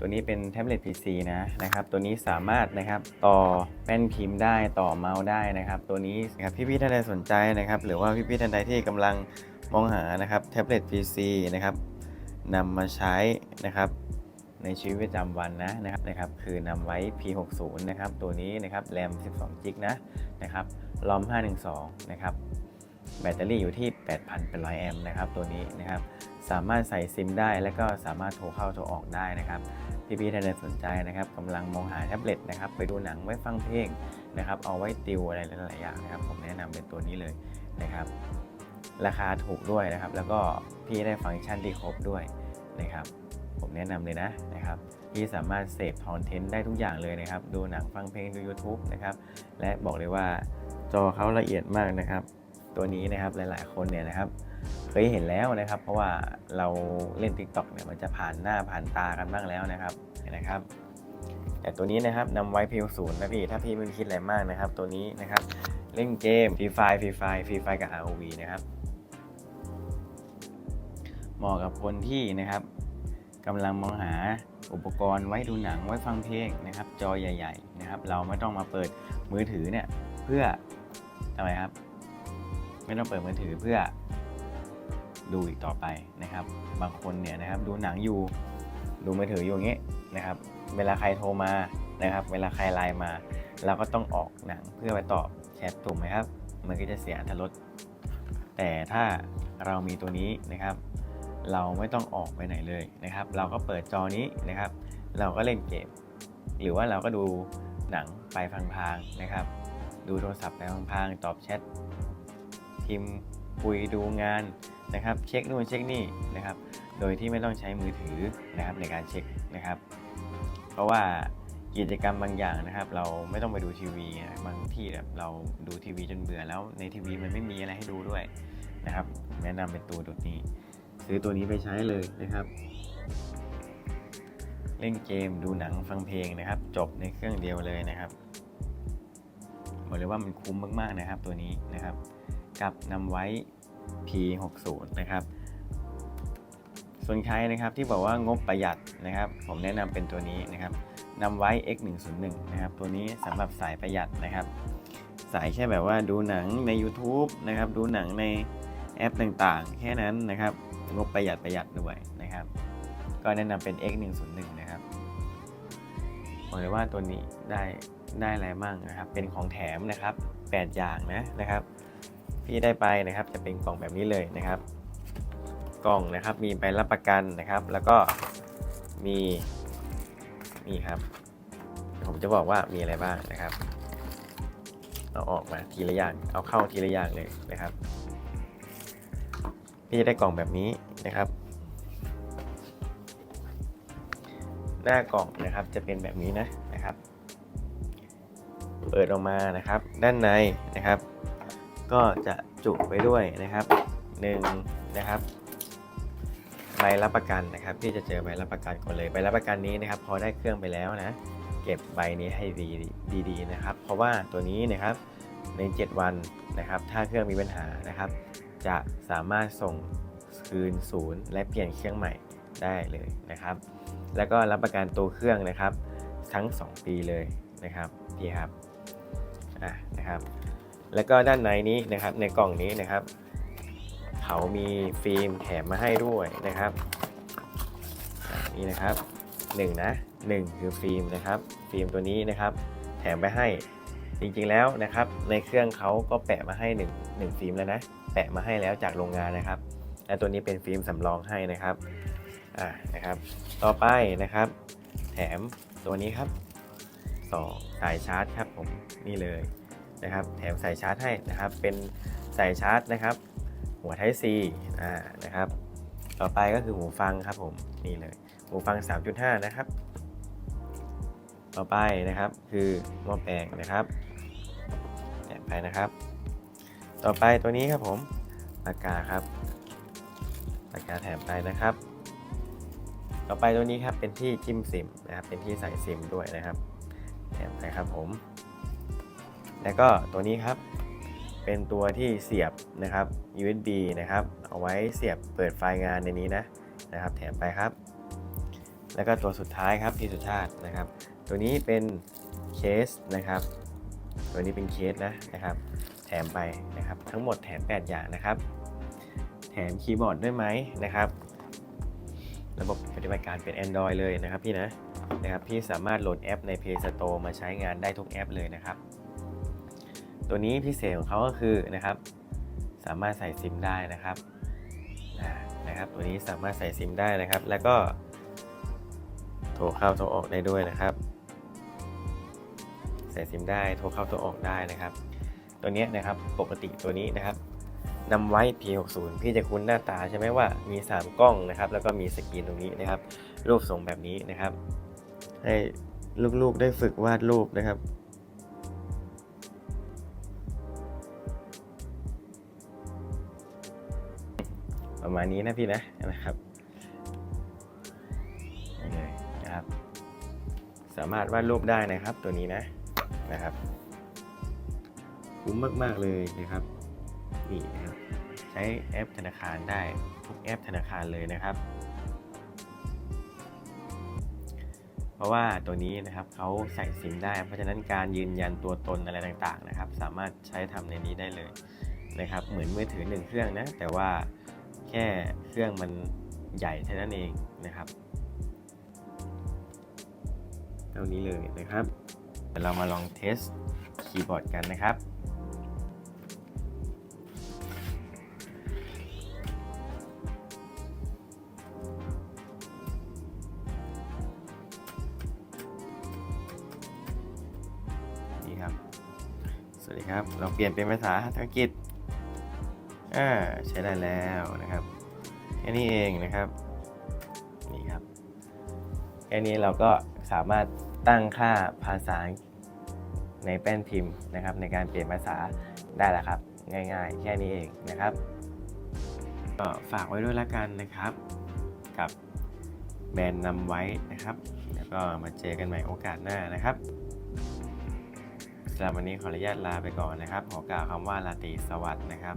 ตัวนี้เป็นแท็บเล็ต PC นะนะครับ ตัวนี้สามารถนะครับต่อแป้นพิมพ์ได้ต่อเมาส์ได้นะครับ ตัวนี้นะครับพี่ๆท่านใดสนใจนะครับ หรือว่าพี่ๆท่านใดที่กำลังมองหานะครับแท็บเล็ต PC นะครับนำมาใช้นะครับในชีวิตประจำวันนะนะครับนะครับ คือนำไว้ P60 นะครับ ตัวนี้นะครับแรม 12 จิกนะนะครับลอม 512 นะครับ แบตเตอรี่อยู่ที่8,100 แอมป์นะครับ ตัวนี้นะครับ สามารถใส่ซิมได้ แล้วก็สามารถโทรเข้าโทรออกได้นะครับพี่ๆท่านใดสนใจนะครับกำลังมองหาแท็บเล็ตนะครับไปดูหนังไว้ฟังเพลงนะครับเอาไว้ติวอะไรหลายๆอย่างนะครับผมแนะนำเป็นตัวนี้เลยนะครับ ราคาถูกด้วยนะครับ แล้วก็พี่ได้ฟังก์ชันที่ครบด้วยนะครับ ผมแนะนำเลยนะนะครับที่สามารถเสพคอนเทนต์ได้ทุกอย่างเลยนะครับ ดูหนังฟังเพลงดู YouTube นะครับและบอกเลยว่าจอเขาละเอียดมากนะครับ ตัวนี้นะครับหลายๆคนเนี่ยนะครับ เคยเห็นแล้วนะครับ เพราะว่าเราเล่น TikTok เนี่ยมันจะผ่านหน้าผ่านตากันบ้างแล้วนะครับนนะครับแต่ตัวนี้นะครับนำไว้เพียวศูนย์นะพี่ถ้าพี่ไม่คิดอะไรมากนะครับ ตัวนี้นะครับเล่นเกมฟรีไฟฟรีไฟฟรีไฟกับ ROV นะครับเหมาะกับคนที่นะครับกำลังมองหาอุปกรณ์ไว้ดูหนังไว้ฟังเพลงนะครับ จอใหญ่ๆนะครับ เราไม่ต้องมาเปิดมือถือเนี่ยเพื่อทำไมครับ ไม่ต้องเปิดมือถือเพื่อ ดูอีกต่อไปนะครับ บางคนเนี่ยนะครับดูหนังอยู่ดูมือถืออยู่อย่างเงี้ยนะครับ เวลาใครโทรมานะครับ เวลาใครไลน์มา เราก็ต้องออกหนังเพื่อไปตอบแชทถูกไหมครับ มันก็จะเสียอรรถรสแต่ถ้าเรามีตัวนี้นะครับ เราไม่ต้องออกไปไหนเลยนะครับ เราก็เปิดจอนี้นะครับ เราก็เล่นเกม หรือว่าเราก็ดูหนังไปพลางๆนะครับ ดูโทรศัพท์ไปพลางๆตอบแชทพิมพ์ คุยดูงานนะครับ เช็คนู่นเช็คนี่นะครับ โดยที่ไม่ต้องใช้มือถือนะครับในการเช็คนะครับ เพราะว่ากิจกรรมบางอย่างนะครับ เราไม่ต้องไปดูทีวีบางที่แบบเราดูทีวีจนเบื่อแล้วในทีวีมันไม่มีอะไรให้ดูด้วยนะครับ แนะนำเป็นตัวตัวนี้ ซื้อตัวนี้ไปใช้เลยนะครับ เล่นเกมดูหนังฟังเพลงนะครับ จบในเครื่องเดียวเลยนะครับบอกเลยว่ามันคุ้มมากๆนะครับตัวนี้นะครับ กับนำไว้ P60 นะครับ ส่วนใครนะครับที่บอกว่างบประหยัดนะครับ ผมแนะนำเป็นตัวนี้นะครับนำไว้ X101 นะครับตัวนี้สำหรับสายประหยัดนะครับ สายแค่แบบว่าดูหนังใน YouTube นะครับ ดูหนังในแอปต่างๆ แค่นั้นนะครับ งบประหยัดประหยัดด้วยนะครับ ก็แนะนำเป็น X101 นะครับบอกเลยว่าตัวนี้ได้ได้อะไรบ้างนะครับ เป็นของแถมนะครับ 8 อย่างนะนะครับ ที่ได้ไปนะครับ จะเป็นกล่องแบบนี้เลยนะครับ กล่องนะครับมีใบรับประกันนะครับ แล้วก็มีนี่ครับผมจะบอกว่ามีอะไรบ้างนะครับเอาออกมาทีละอย่างเอาเข้าทีละอย่างเลยนะครับ พี่จะได้กล่องแบบนี้นะครับ หน้ากล่องนะครับจะเป็นแบบนี้นะนะครับ เปิดออกมานะครับ ด้านในนะครับ ก็จะจุไปด้วยนะครับหนึ่งนะครับใบรับประกันนะครับ ที่จะเจอใบรับประกันก่อนเลยใบรับประกันนี้นะครับ พอได้เครื่องไปแล้วนะ เก็บใบนี้ให้ดีดีๆนะครับ เพราะว่าตัวนี้นะครับใน 7 วันนะครับ ถ้าเครื่องมีปัญหานะครับ จะสามารถส่งคืนศูนย์และเปลี่ยนเครื่องใหม่ได้เลยนะครับ แล้วก็รับประกันตัวเครื่องนะครับ ทั้ง 2 ปีเลยนะครับพี่ครับอะนะครับ แล้วก็ด้านในนี้นะครับในกล่องนี้นะครับ เขามีฟิล์มแถมมาให้ด้วยนะครับนี่นะครับ1นนะหนึ่งคือฟิล์มนะครับ ฟิล์มตัวนี้นะครับ แถมไปให้จริงๆแล้วนะครับ ในเครื่องเขาก็แปะมาให้1 1ฟิล์มแล้วนะแปะมาให้แล้วจากโรงงานนะครับและตัวนี้เป็นฟิล์มสำรองให้นะครับอ่านะครับ ต่อไปนะครับ แถมตัวนี้ครับสองสายชาร์จครับผมนี่เลย นะครับ แถมสายชาร์จให้นะครับ เป็นสายชาร์จนะครับ หัว Type C อ่านะครับ ต่อไปก็คือหูฟังครับผมนี่เลยหูฟัง 3.5 นะครับ ต่อไปนะครับคือหม้อแปลงนะครับแถมไปนะครับ ต่อไปตัวนี้ครับผมปากกาครับปากกาแถมไปนะครับ ต่อไปตัวนี้ครับเป็นที่จิ้มซิมนะครับ เป็นที่ใส่ซิมด้วยนะครับแถมไปครับผม แล้วก็ตัวนี้ครับเป็นตัวที่เสียบนะครับ USB นะครับ เอาไว้เสียบเปิดไฟล์งานในนี้นะนะครับ แถมไปครับ แล้วก็ตัวสุดท้ายครับพี่สุชาตินะครับ ตัวนี้เป็นเคสนะครับ ตัวนี้เป็นเคสนะนะครับ แถมไปนะครับ ทั้งหมดแถม 8 อย่างนะครับ แถมคีย์บอร์ดด้วยไหมนะครับ ระบบปฏิบัติการเป็น Android เลยนะครับพี่นะนะครับพี่สามารถโหลดแอปใน Play Store มาใช้งานได้ทุกแอปเลยนะครับ ตัวนี้พิเศษของเขาก็คือนะครับ สามารถใส่ซิมได้นะครับนะครับ ตัวนี้สามารถใส่ซิมได้นะครับ แล้วก็โทรเข้าโทรออกได้ด้วยนะครับ ใส่ซิมได้โทรเข้าโทรออกได้นะครับ ตัวนี้นะครับปกติตัวนี้นะครับนำไว้ P60 พี่จะคุ้นหน้าตาใช่ไหมว่ามี 3 กล้องนะครับ แล้วก็มีสกรีนตรงนี้นะครับ รูปทรงแบบนี้นะครับ ให้ลูกๆได้ฝึกวาดรูปนะครับ ประมาณนี้นะพี่นะนะครับนี่เลยนะครับ สามารถวาดรูปได้นะครับตัวนี้นะนะครับคุ้มมาก ๆ เลยนะครับนี่นะครับ ใช้แอปธนาคารได้ทุกแอปธนาคารเลยนะครับ เพราะว่าตัวนี้นะครับเขาใส่ซิมได้ เพราะฉะนั้นการยืนยันตัวตนอะไรต่างๆนะครับ สามารถใช้ทำในนี้ได้เลยนะครับ เหมือนมือถือหนึ่งเครื่องนะ แต่ว่า แค่เครื่องมันใหญ่เท่านั้นเองนะครับเท่านี้เลยนะครับเดี๋ยวเรามาลองเทสคีย์บอร์ดกันนะครับนี่ครับ สวัสดีครับ เราเปลี่ยนเป็นภาษาอังกฤษ อ่าใช้ได้แล้วนะครับแค่นี้เองนะครับนี่ครับแค่นี้เราก็สามารถตั้งค่าภาษาในแป้นพิมพ์นะครับ ในการเปลี่ยนภาษาได้แล้วครับ ง่ายๆ แค่นี้เองนะครับก็ฝากไว้ด้วยละกันนะครับ กับแบรนด์นำไว้นะครับ แล้วก็มาเจอกันใหม่โอกาสหน้านะครับสำหรับวันนี้ขออนุญาตลาไปก่อนนะครับ ขอกล่าวคำว่าลาตีสวัสดนะครับ